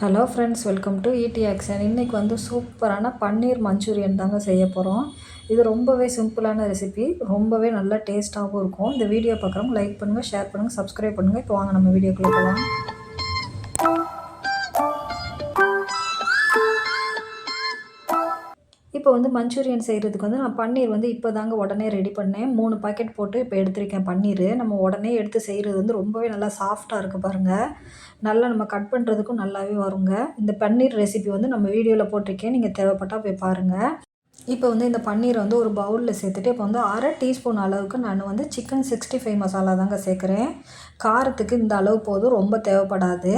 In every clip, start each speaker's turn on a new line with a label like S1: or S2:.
S1: Hello friends welcome to E D action இன்றைக்கி வந்து சூப்பரான பன்னீர் மஞ்சூரியன் தாங்க செய்ய போகிறோம் இது ரொம்பவே சிம்பிளான ரெசிபி ரொம்பவே நல்லா டேஸ்ட்டாகவும் இருக்கும். இந்த வீடியோ பார்க்குறவங்க லைக் பண்ணுங்கள் ஷேர் பண்ணுங்கள் சப்ஸ்கிரைப் பண்ணுங்கள் இப்போ வாங்க நம்ம வீடியோக்குள்ளே போகலாம் இப்போ வந்து மஞ்சூரியன் செய்கிறதுக்கு வந்து நான் பன்னீர் வந்து இப்போ தாங்க உடனே ரெடி பண்ணேன். மூணு பாக்கெட் போட்டு இப்போ எடுத்திருக்கேன் பன்னீர். நம்ம உடனே எடுத்து செய்கிறது வந்து ரொம்பவே நல்லா சாஃப்டாக இருக்குது பாருங்கள் நல்லா நம்ம கட் பண்ணுறதுக்கும் நல்லாவே வருங்க. இந்த பன்னீர் ரெசிபி வந்து நம்ம வீடியோவில் போட்டிருக்கேன். நீங்கள் தேவைப்பட்டால் போய் பாருங்கள் இப்போ வந்து இந்த பன்னீரை வந்து ஒரு பவுலில் சேர்த்துட்டு இப்போ வந்து அரை டீஸ்பூன் அளவுக்கு நான் வந்து சிக்கன் சிக்ஸ்டி ஃபைவ் மசாலா தாங்க சேர்க்குறேன். காரத்துக்கு இந்த அளவு போதும் ரொம்ப தேவைப்படாது.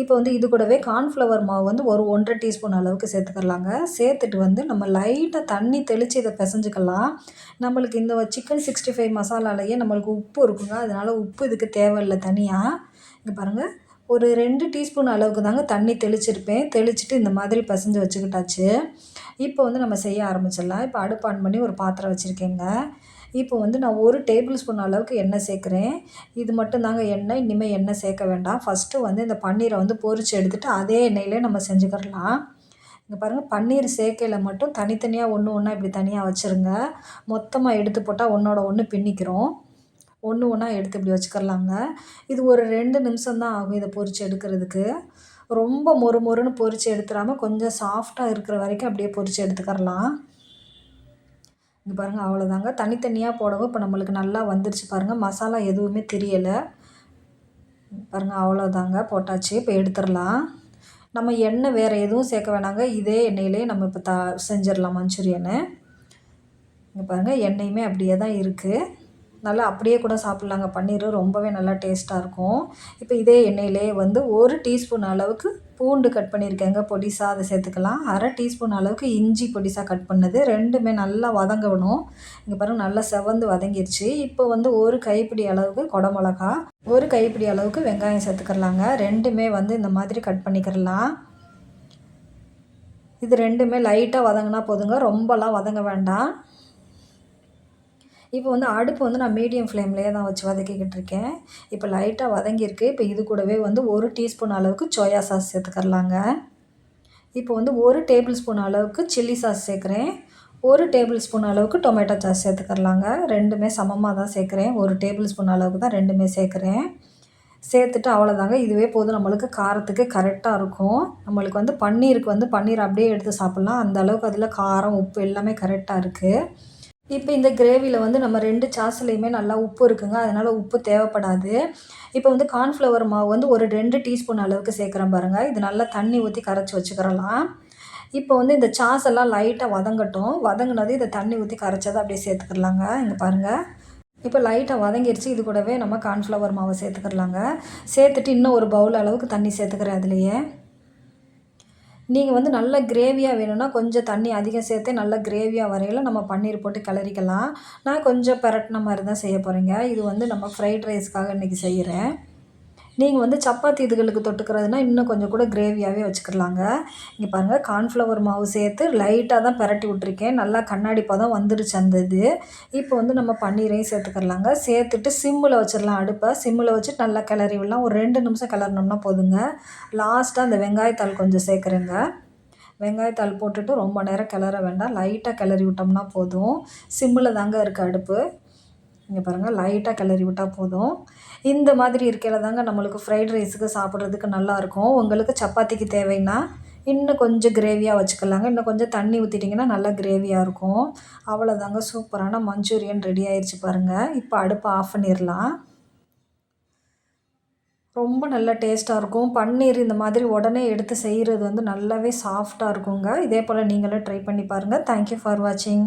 S1: இப்போ வந்து இது கூடவே கார்ன்ஃப்ளவர் மாவு வந்து ஒரு ஒன்றரை டீஸ்பூன் அளவுக்கு சேர்த்துக்கலாங்க. சேர்த்துட்டு வந்து நம்ம லைட்டாக தண்ணி தெளித்து இதை பிசைஞ்சுக்கலாம். நம்மளுக்கு இந்த சிக்கன் சிக்ஸ்டி ஃபைவ் மசாலாலேயே நம்மளுக்கு உப்பு இருக்குங்க. அதனால் உப்பு இதுக்கு தேவையில்லை தனியாக இங்கே பாருங்கள் ஒரு ரெண்டு டீஸ்பூன் அளவுக்கு தாங்க தண்ணி தெளிச்சிருப்பேன். தெளிச்சுட்டு இந்த மாதிரி பசைஞ்சு வச்சுக்கிட்டாச்சு. இப்போ வந்து நம்ம செய்ய ஆரம்பிச்சிடலாம். இப்போ அடுப்பு ஆன் பண்ணி ஒரு பாத்திரம் வச்சுருக்கேங்க. இப்போ வந்து நான் ஒரு டேபிள் ஸ்பூன் அளவுக்கு எண்ணெய் சேர்க்குறேன். இது மட்டும் தாங்க எண்ணெய். இனிமேல் எண்ணெய் சேர்க்க வேண்டாம். ஃபஸ்ட்டு வந்து இந்த பன்னீரை வந்து பொரித்து எடுத்துகிட்டு அதே எண்ணெயிலே நம்ம செஞ்சுக்கிடலாம் இங்கே பாருங்கள் பன்னீர் சேர்க்கையில் மட்டும் தனித்தனியாக ஒன்று ஒன்றா இப்படி தனியாக வச்சுருங்க. மொத்தமாக எடுத்து போட்டால் ஒன்றோட ஒன்று பின்னிக்கிறோம். ஒன்று ஒன்றா எடுத்து இப்படி வச்சுக்கிறலாங்க. இது ஒரு ரெண்டு நிமிஷம் தான் ஆகும் இதை பொரித்து எடுக்கிறதுக்கு. ரொம்ப மொறு மொறுன்னு பொரித்து எடுத்துடாமல் கொஞ்சம் சாஃப்டாக இருக்கிற வரைக்கும் அப்படியே பொரித்து எடுத்துக்கிறலாம். இங்கே பாருங்கள் அவ்வளோதாங்க தனித்தனியாக போடவும் இப்போ நம்மளுக்கு நல்லா வந்துருச்சு பாருங்கள் மசாலா எதுவுமே தெரியலை. பாருங்கள் அவ்வளோதாங்க போட்டாச்சு. இப்போ எடுத்துடலாம். நம்ம எண்ணெய் வேறு எதுவும் சேர்க்க வேணாங்க. இதே எண்ணெயிலே நம்ம இப்போ த செஞ்சிடலாம் மஞ்சூரியனை. இங்கே பாருங்கள் எண்ணெயுமே அப்படியே தான் இருக்குது நல்லா அப்படியே கூட சாப்பிட்லாங்க. பன்னீர் ரொம்பவே நல்லா டேஸ்ட்டாக இருக்கும். இப்போ இதே எண்ணெயிலே வந்து ஒரு டீஸ்பூன் அளவுக்கு பூண்டு கட் பண்ணியிருக்கேங்க. பொடிசாக அதை சேர்த்துக்கலாம். அரை டீஸ்பூன் அளவுக்கு இஞ்சி பொடிசாக கட் பண்ணது. ரெண்டுமே நல்லா வதங்கணும் இங்கே பாருங்கள் நல்லா செவந்து வதங்கிருச்சு. இப்போ வந்து ஒரு கைப்பிடி அளவுக்கு குடமிளகா ஒரு கைப்பிடி அளவுக்கு வெங்காயம் சேர்த்துக்கிறலாங்க. ரெண்டுமே வந்து இந்த மாதிரி கட் பண்ணிக்கிறலாம். இது ரெண்டுமே லைட்டாக வதங்கினா போதுங்க. ரொம்பலாம் வதங்க வேண்டாம். இப்போ வந்து அடுப்பு வந்து நான் மீடியம் ஃப்ளேம்லேயே தான் வச்சு வதக்கிக்கிட்டு இருக்கேன். இப்போ லைட்டாக வதங்கியிருக்கு. இப்போ இது கூடவே வந்து ஒரு டீஸ்பூன் அளவுக்கு சோயா சாஸ் சேர்த்துக்கரலாங்க இப்போ வந்து ஒரு டேபிள் ஸ்பூன் அளவுக்கு சில்லி சாஸ் சேர்க்குறேன். ஒரு டேபிள் ஸ்பூன் அளவுக்கு டொமேட்டோ சாஸ் சேர்த்துக்கரலாங்க ரெண்டுமே சமமாக தான் சேர்க்குறேன். ஒரு டேபிள் ஸ்பூன் அளவுக்கு தான் ரெண்டுமே சேர்க்குறேன். சேர்த்துட்டு அவ்வளோதாங்க. இதுவே போதும். நம்மளுக்கு காரத்துக்கு கரெக்டாக இருக்கும். நம்மளுக்கு வந்து பன்னீருக்கு வந்து பன்னீர் அப்படியே எடுத்து சாப்பிட்லாம். அந்த அளவுக்கு அதில் காரம் உப்பு எல்லாமே கரெக்டாக இருக்குது இப்போ இந்த கிரேவியில் வந்து நம்ம ரெண்டு சாஸ்லேயுமே நல்லா உப்பு இருக்குங்க. அதனால் உப்பு தேவைப்படாது. இப்போ வந்து கார்ன்ஃப்ளவர் மாவு வந்து ஒரு ரெண்டு டீஸ்பூன் அளவுக்கு சேர்க்குறேன் பாருங்கள் இது நல்லா தண்ணி ஊற்றி கரைச்சி வச்சுக்கிறலாம். இப்போ வந்து இந்த சாஸ் எல்லாம் லைட்டாக வதங்கட்டும். வதங்கினது இதை தண்ணி ஊற்றி கரைச்சதை அப்படியே சேர்த்துக்கிறலாங்க இங்கே பாருங்கள் இப்போ லைட்டாக வதங்கிடுச்சு இது கூடவே நம்ம கார்ன்ஃப்ளவர் மாவை சேர்த்துக்கிறலாங்க சேர்த்துட்டு இன்னும் ஒரு பவுல் அளவுக்கு தண்ணி சேர்த்துக்கிறேன் அதுலேயே. நீங்கள் வந்து நல்ல கிரேவியாக வேணும்னா கொஞ்சம் தண்ணி அதிகம் சேர்த்து நல்ல கிரேவியாக வரையில் நம்ம பன்னீர் போட்டு கிளறிக்கலாம். நான் கொஞ்சம் பெரட்டின மாதிரி தான் செய்ய போகிறேங்க இது வந்து நம்ம ஃப்ரைட் ரைஸ்க்காக இன்றைக்கி செய்கிறேன் நீங்கள் வந்து சப்பாத்தி இதுகளுக்கு தொட்டுக்கிறதுனா இன்னும் கொஞ்சம் கூட கிரேவியாகவே வச்சுக்கலாங்க. இங்கே பாருங்கள் கார்ன்ஃப்ளவர் மாவு சேர்த்து லைட்டாக தான் பரட்டி விட்ருக்கேன் நல்லா கண்ணாடி பதம் வந்துடுச்சு அந்த இது. இப்போ வந்து நம்ம பன்னீரையும் சேர்த்துக்கிறலாங்க. சேர்த்துட்டு சிம்மில் வச்சிடலாம் அடுப்பை. சிம்மில் வச்சுட்டு நல்லா கிளறி விடலாம். ஒரு ரெண்டு நிமிஷம் கிளறினோம்னா போதுங்க. லாஸ்ட்டாக அந்த வெங்காயத்தாள் கொஞ்சம் சேர்க்குறேங்க. வெங்காயத்தாள் போட்டுட்டு ரொம்ப நேரம் கிளற வேண்டாம். லைட்டாக கிளறி விட்டோம்னா போதும். சிம்மில் தாங்க இருக்குது அடுப்பு. இங்கே பாருங்கள் லைட்டாக கிளறி விட்டால் போதும். இந்த மாதிரி இருக்கையில் தாங்க நம்மளுக்கு ஃப்ரைட் ரைஸுக்கு சாப்பிட்றதுக்கு நல்லாயிருக்கும் உங்களுக்கு சப்பாத்திக்கு தேவைன்னா இன்னும் கொஞ்சம் கிரேவியாக வச்சுக்கலாங்க. இன்னும் கொஞ்சம் தண்ணி ஊற்றிட்டிங்கன்னா நல்லா கிரேவியாக இருக்கும். அவ்வளோதாங்க சூப்பரான மஞ்சூரியன் ரெடி ஆயிடுச்சு பாருங்கள் இப்போ அடுப்பை ஆஃப் பண்ணிடலாம் ரொம்ப நல்ல டேஸ்ட்டாக இருக்கும். பன்னீர் இந்த மாதிரி உடனே எடுத்து செய்கிறது வந்து நல்லாவே சாஃப்டாக இருக்குங்க. இதே போல் நீங்களும் ட்ரை பண்ணி பாருங்கள் தேங்க்யூ ஃபார் வாட்சிங்